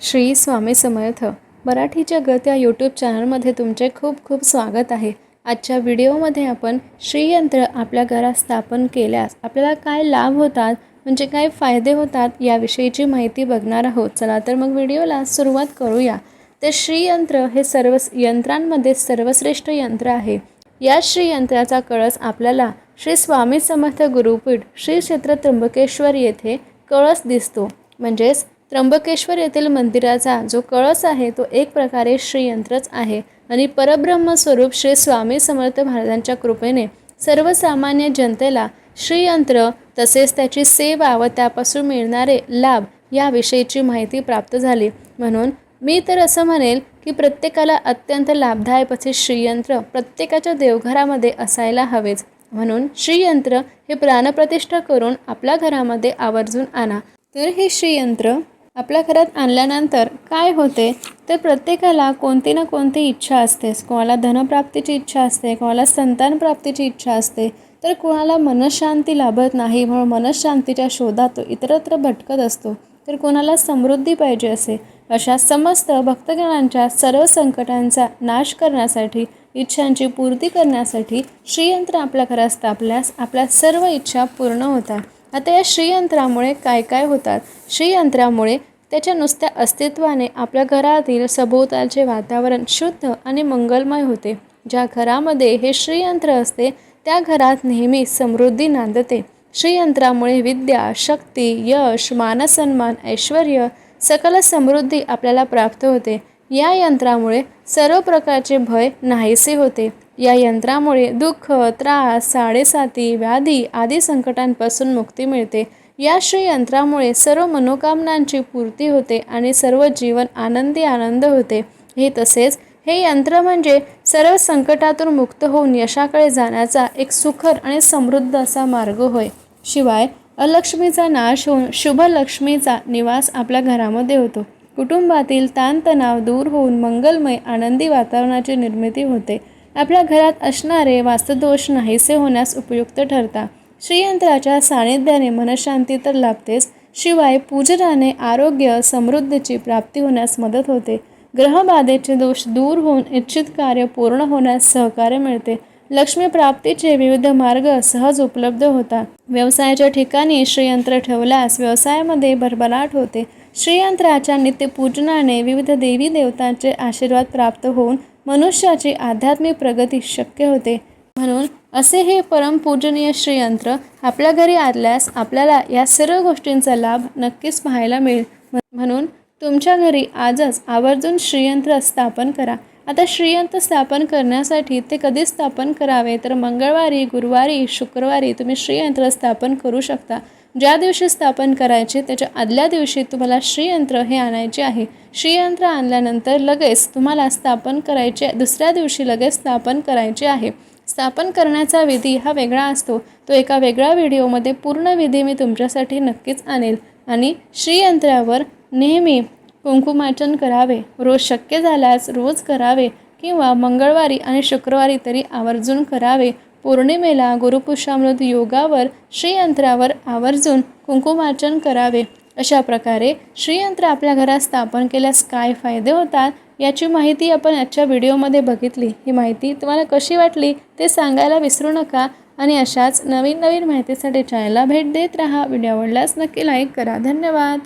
श्री स्वामी समर्थ. मराठी जगत या यूट्यूब चॅनलमध्ये तुमचे खूप खूप स्वागत आहे. आजच्या व्हिडिओमध्ये आपण श्रीयंत्र आपल्या घरात स्थापन केल्यास आपल्याला काय लाभ होतात म्हणजे काय फायदे होतात याविषयीची माहिती बघणार आहोत. चला तर मग व्हिडिओला सुरुवात करूया. तर श्रीयंत्र हे सर्व यंत्रांमध्ये सर्वश्रेष्ठ यंत्र आहे. या श्रीयंत्राचा कळस आपल्याला श्री स्वामी समर्थ गुरुपीठ श्री क्षेत्र त्र्यंबकेश्वर येथे कळस दिसतो. म्हणजेच त्र्यंबकेश्वर येथील मंदिराचा जो कळस आहे तो एक प्रकारे श्रीयंत्रच आहे. आणि परब्रह्मस्वरूप श्री स्वामी समर्थ महाराजांच्या कृपेने सर्वसामान्य जनतेला श्रीयंत्र तसेच त्याची सेवा व त्यापासून मिळणारे लाभ याविषयीची माहिती प्राप्त झाली. म्हणून मी तर असं म्हणेल की प्रत्येकाला अत्यंत लाभदायक असे श्रीयंत्र प्रत्येकाच्या देवघरामध्ये असायला हवेच. म्हणून श्रीयंत्र हे प्राणप्रतिष्ठा करून आपल्या घरामध्ये आवर्जून आणा. तर हे श्रीयंत्र आपल्या घरात आणल्यानंतर काय होते? तर प्रत्येकाला कोणती ना कोणती इच्छा असतेच कोणाला धनप्राप्तीची इच्छा असते कोणाला संतान प्राप्तीची इच्छा असते. तर कोणाला मनशांती लाभत नाही म्हणून मनशांतीच्या शोधात तो इतरत्र भटकत असतो. तर कोणाला समृद्धी पाहिजे असे अशा समस्त भक्तगणांच्या सर्व संकटांचा नाश करण्यासाठी इच्छांची पूर्ती करण्यासाठी श्रीयंत्र आपल्या घरात स्थापल्यास आपल्या सर्व इच्छा पूर्ण होतात. आता या श्रीयंत्रामुळे काय काय होतात? श्रीयंत्रामुळे त्याच्या नुसत्या अस्तित्वाने आपल्या घरातील सभोवतालचे वातावरण शुद्ध आणि मंगलमय होते. ज्या घरामध्ये हे श्रीयंत्र असते त्या घरात नेहमी समृद्धी नांदते. श्रीयंत्रामुळे विद्या शक्ती यश मानसन्मान ऐश्वर सकल समृद्धी आपल्याला प्राप्त होते. या यंत्रामुळे सर्व प्रकारचे भय नाहीसे होते. या यंत्रामुळे दुःख त्रास साडेसाती व्याधी आदी संकटांपासून मुक्ती मिळते. या श्री यंत्रामुळे सर्व मनोकामनांची पूर्ती होते आणि सर्व जीवन आनंदी आनंद होते. हे तसेच हे यंत्र म्हणजे सर्व संकटातून मुक्त होऊन यशाकडे जाण्याचा एक सुखर आणि समृद्ध असा मार्ग होय. शिवाय अलक्ष्मीचा नाश होऊन शुभ लक्ष्मीचा निवास आपल्या घरामध्ये होतो. कुटुंबातील ताणतणाव दूर होऊन मंगलमय आनंदी वातावरणाची निर्मिती होते. आपल्या घरात असणारे वास्तुदोष नाहीसे होण्यास उपयुक्त ठरतात श्रीयंत्राच्या सानिध्याने मनशांती तर लाभतेच शिवाय पूजनाने आरोग्य समृद्धीची प्राप्ती होण्यास मदत होते. ग्रहबाधेचे दोष दूर होऊन इच्छित कार्य पूर्ण होण्यास सहकार्य मिळते. लक्ष्मी प्राप्तीचे विविध मार्ग सहज उपलब्ध होतात. व्यवसायाच्या ठिकाणी श्रीयंत्र ठेवल्यास व्यवसायामध्ये भरभराट होते. श्रीयंत्राच्या नित्यपूजनाने विविध देवी देवतांचे आशीर्वाद प्राप्त होऊन मनुष्याची आध्यात्मिक प्रगती शक्य होते. म्हणून असे हे परमपूजनीय श्रीयंत्र आपल्या घरी आणल्यास आपल्याला या सर्व गोष्टींचा लाभ नक्कीच पाहायला मिळेल. म्हणून तुमच्या घरी आजच आवर्जून श्रीयंत्र स्थापन करा. आता श्रीयंत्र स्थापन करण्यासाठी ते कधी स्थापन करावे? तर मंगळवारी गुरुवारी शुक्रवारी तुम्ही श्रीयंत्र स्थापन करू शकता. ज्या दिवशी स्थापन करायचे त्याच्या आदल्या दिवशी तुम्हाला श्रीयंत्र हे आणायचे आहे. श्रीयंत्र आणल्यानंतर लगेच तुम्हाला स्थापन करायचे दुसऱ्या दिवशी लगेच स्थापन करायचे आहे. स्थापन करण्याचा विधी हा वेगळा असतो. तो एका वेगळ्या व्हिडिओमध्ये पूर्ण विधी मी तुमच्यासाठी नक्कीच आणेल. आणि श्रीयंत्रावर नेहमी कुंकुमार्चन करावे. रोज शक्य झाल्यास रोज करावे किंवा मंगळवारी आणि शुक्रवारी तरी आवर्जून करावे. पौर्णिमेला गुरुपुषामृत योगावर श्रीयंत्रावर आवर्जून कुंकुमार्चन करावे. अशा प्रकारे श्रीयंत्र आपल्या घरात स्थापन केल्यास काय फायदे होतात याची माहिती आपण आजच्या व्हिडिओमध्ये बघितली. ही माहिती तुम्हाला कशी वाटली ते सांगायला विसरू नका आणि अशाच नवीन नवीन माहितीसाठी चॅनलला भेट देत राहा. व्हिडिओ आवडल्यास नक्की लाईक करा. धन्यवाद.